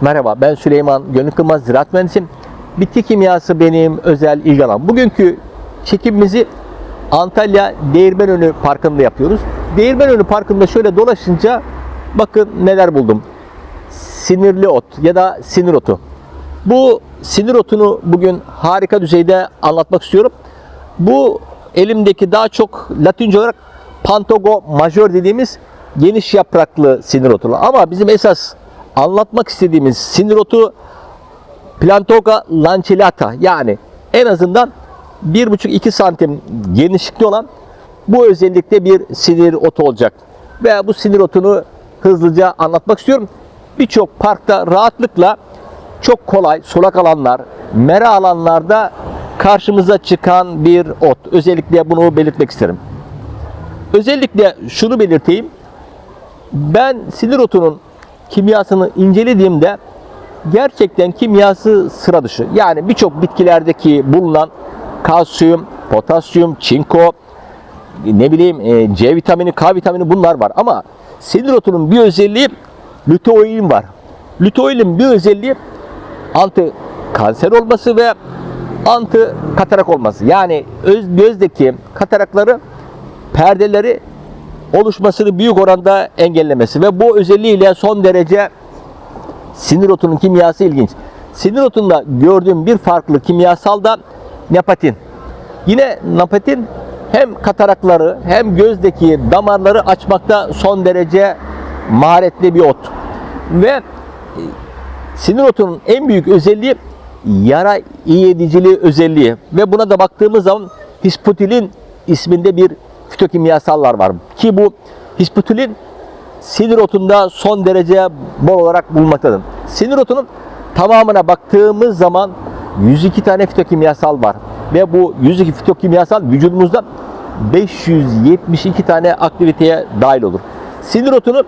Merhaba ben Süleyman Gönül Kılmaz Ziraat Mühendisiyim. Bitki kimyası benim özel ilgi alanım. Bugünkü çekimimizi Antalya Değirmenönü Parkı'nda yapıyoruz. Değirmenönü Parkı'nda şöyle dolaşınca bakın neler buldum. Sinirli ot ya da sinir otu. Bu sinir otunu bugün harika düzeyde anlatmak istiyorum. Bu elimdeki daha çok Latince olarak Pantogo major dediğimiz geniş yapraklı sinir otu. Ama bizim esas anlatmak istediğimiz sinir otu Plantoga lancellata yani en azından 1,5-2 santim genişlikte olan bu özellikle bir sinir otu olacak. Ve bu sinir otunu hızlıca anlatmak istiyorum. Birçok parkta rahatlıkla çok kolay sulak alanlar, mera alanlarda karşımıza çıkan bir ot. Özellikle bunu belirtmek isterim. Özellikle şunu belirteyim. Ben sinir otunun kimyasını incelediğimde gerçekten kimyası sıra dışı. Yani birçok bitkilerdeki bulunan kalsiyum, potasyum, çinko, ne bileyim e, C vitamini, K vitamini bunlar var. Ama sinir otunun bir özelliği luteolin var. Luteolin bir özelliği anti kanser olması ve anti katarak olması. Yani öz, gözdeki katarakları perdeleri oluşmasını büyük oranda engellemesi ve bu özelliğiyle son derece sinir otunun kimyası ilginç. Sinir otunda gördüğüm bir farklı kimyasal da nepatin. Yine nepatin hem katarakları hem gözdeki damarları açmakta son derece maharetli bir ot. Ve e, sinir otunun en büyük özelliği yara iyi ediciliği özelliği ve buna da baktığımız zaman hisputilin isminde bir fitokimyasallar var ki bu hisputilin sinir otunda son derece bol olarak bulunmaktadır. Sinir otunun tamamına baktığımız zaman 102 tane fitokimyasal var ve bu 102 fitokimyasal vücudumuzda 572 tane aktiviteye dahil olur. Sinir otunu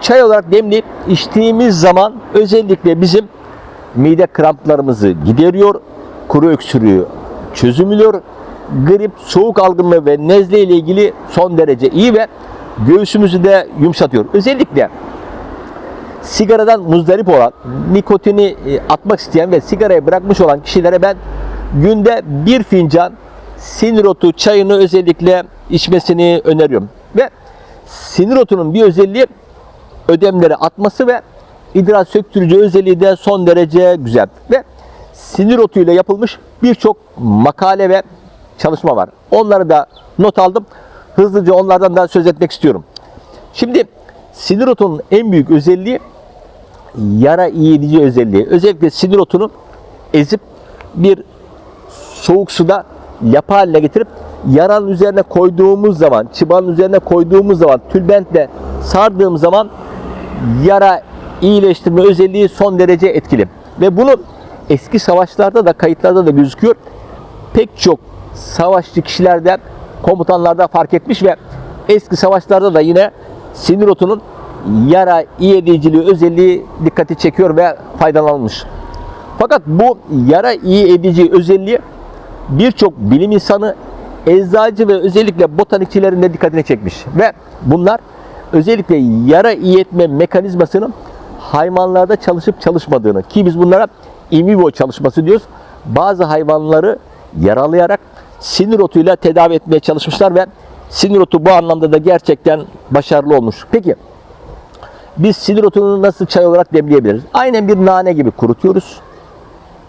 çay olarak demleyip içtiğimiz zaman özellikle bizim mide kramplarımızı gideriyor, kuru öksürüğü çözümlüyor, grip, soğuk algınlığı ve nezle ile ilgili son derece iyi ve göğsümüzü de yumuşatıyor. Özellikle sigaradan muzdarip olan, nikotini e, atmak isteyen ve sigarayı bırakmış olan kişilere ben günde bir fincan sinir otu çayını özellikle içmesini öneriyorum. Ve sinir otunun bir özelliği ödemleri atması ve idrar söktürücü özelliği de son derece güzel. Ve sinir otuyla yapılmış birçok makale ve çalışma var. Onları da not aldım. Hızlıca onlardan da söz etmek istiyorum. Şimdi sinir otunun en büyük özelliği yara iyi özelliği. Özellikle sinir otunu ezip bir soğuk suda lapa haline getirip yaranın üzerine koyduğumuz zaman, çıbanın üzerine koyduğumuz zaman, tülbentle sardığım zaman yara iyileştirme özelliği son derece etkili. Ve bunu eski savaşlarda da kayıtlarda da gözüküyor. Pek çok savaşçı kişilerden, komutanlarda fark etmiş ve eski savaşlarda da yine sinir otunun yara iyi ediciliği özelliği dikkati çekiyor ve faydalanılmış. Fakat bu yara iyi edici özelliği birçok bilim insanı, eczacı ve özellikle botanikçilerin de dikkatini çekmiş. Ve bunlar özellikle yara iyi etme mekanizmasının hayvanlarda çalışıp çalışmadığını ki biz bunlara in vivo çalışması diyoruz. Bazı hayvanları yaralayarak sinir otuyla tedavi etmeye çalışmışlar ve sinir otu bu anlamda da gerçekten başarılı olmuş. Peki biz sinir otunu nasıl çay olarak demleyebiliriz? Aynen bir nane gibi kurutuyoruz.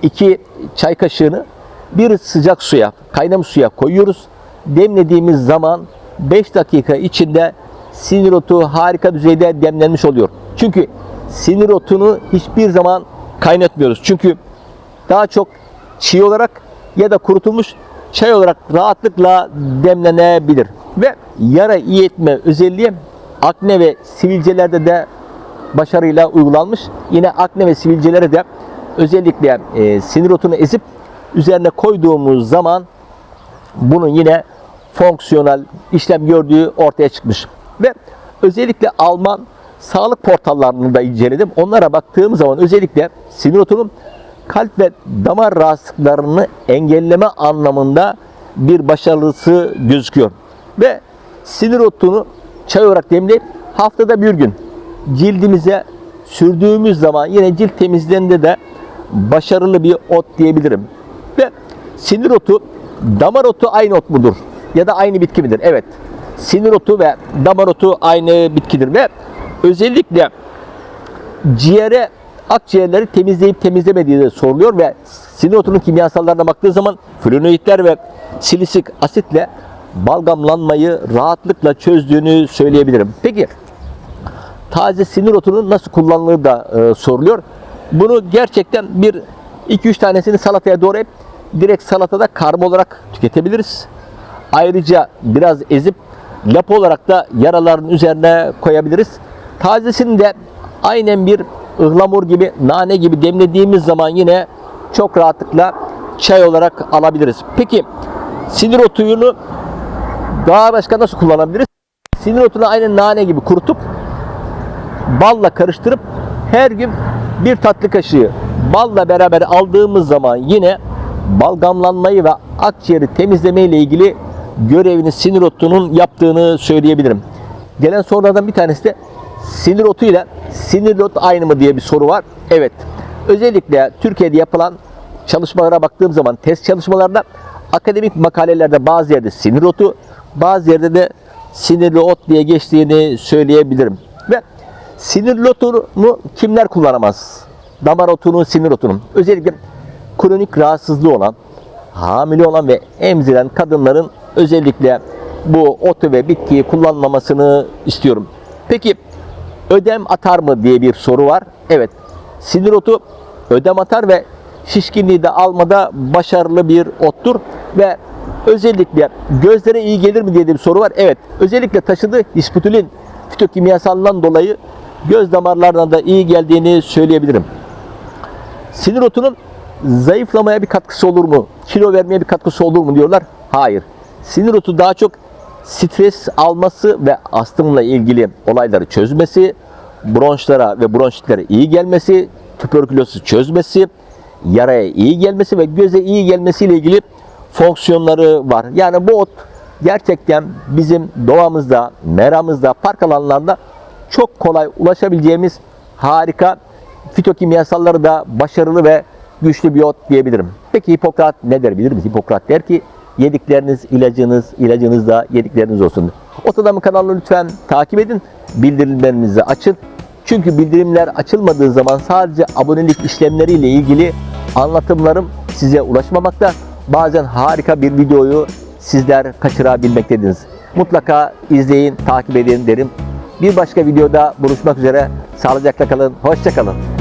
2 çay kaşığını bir sıcak suya, kaynamış suya koyuyoruz. Demlediğimiz zaman 5 dakika içinde sinir otu harika düzeyde demlenmiş oluyor. Çünkü sinir otunu hiçbir zaman kaynatmıyoruz. Çünkü daha çok çiğ olarak ya da kurutulmuş çay olarak rahatlıkla demlenebilir. Ve yara iyi etme özelliği akne ve sivilcelerde de başarıyla uygulanmış. Yine akne ve sivilcelere de özellikle e, sinir otunu ezip üzerine koyduğumuz zaman bunun yine fonksiyonel işlem gördüğü ortaya çıkmış. Ve özellikle Alman sağlık portallarını da inceledim. Onlara baktığım zaman özellikle sinir otunun kalp ve damar rahatsızlıklarını engelleme anlamında bir başarılısı gözüküyor. Ve sinir otunu çay olarak demleyip haftada bir gün cildimize sürdüğümüz zaman yine cilt temizliğinde de başarılı bir ot diyebilirim. Ve sinir otu, damar otu aynı ot mudur? Ya da aynı bitki midir? Evet. Sinir otu ve damar otu aynı bitkidir ve özellikle ciğere akciğerleri temizleyip temizlemediği de soruluyor ve sinir otunun kimyasallarına baktığı zaman flavonoidler ve silisik asitle balgamlanmayı rahatlıkla çözdüğünü söyleyebilirim. Peki taze sinir otunun nasıl kullanılır da e, soruluyor. Bunu gerçekten bir 2-3 tanesini salataya doğrayıp direkt salatada karma olarak tüketebiliriz. Ayrıca biraz ezip lap olarak da yaraların üzerine koyabiliriz. Tazesini de aynen bir ıhlamur gibi, nane gibi demlediğimiz zaman yine çok rahatlıkla çay olarak alabiliriz. Peki sinir otuyunu daha başka nasıl kullanabiliriz? Sinir otunu aynen nane gibi kurutup balla karıştırıp her gün bir tatlı kaşığı balla beraber aldığımız zaman yine balgamlanmayı ve akciğeri temizleme ile ilgili görevini sinir otunun yaptığını söyleyebilirim. Gelen sorulardan bir tanesi de sinir otu ile sinir ot aynı mı diye bir soru var. Evet. Özellikle Türkiye'de yapılan çalışmalara baktığım zaman test çalışmalarında akademik makalelerde bazı yerde sinir otu, bazı yerde de sinirli ot diye geçtiğini söyleyebilirim. Ve sinirli otunu kimler kullanamaz? Damar otunu, sinir otunu. Özellikle kronik rahatsızlığı olan, hamile olan ve emziren kadınların özellikle bu otu ve bitkiyi kullanmamasını istiyorum. Peki ödem atar mı diye bir soru var. Evet. Sinir otu ödem atar ve şişkinliği de almada başarılı bir ottur ve özellikle gözlere iyi gelir mi diye bir soru var. Evet. Özellikle taşıdığı hisputulin fitokimyasalından dolayı göz damarlarına da iyi geldiğini söyleyebilirim. Sinir otunun zayıflamaya bir katkısı olur mu? Kilo vermeye bir katkısı olur mu diyorlar. Hayır. Sinir otu daha çok stres alması ve astımla ilgili olayları çözmesi, bronşlara ve bronşitlere iyi gelmesi, tüberkülozu çözmesi, yaraya iyi gelmesi ve göze iyi gelmesiyle ilgili fonksiyonları var. Yani bu ot gerçekten bizim doğamızda, meramızda, park alanlarında çok kolay ulaşabileceğimiz harika fitokimyasalları da başarılı ve güçlü bir ot diyebilirim. Peki Hipokrat ne der bilir misiniz? Hipokrat der ki yedikleriniz ilacınız, ilacınız da yedikleriniz olsun. Ot Adamı kanalını lütfen takip edin. Bildirimlerinizi açın. Çünkü bildirimler açılmadığı zaman sadece abonelik işlemleriyle ilgili anlatımlarım size ulaşmamakta. Bazen harika bir videoyu sizler kaçırabilmektediniz. Mutlaka izleyin, takip edin derim. Bir başka videoda buluşmak üzere. Sağlıcakla kalın, hoşça kalın.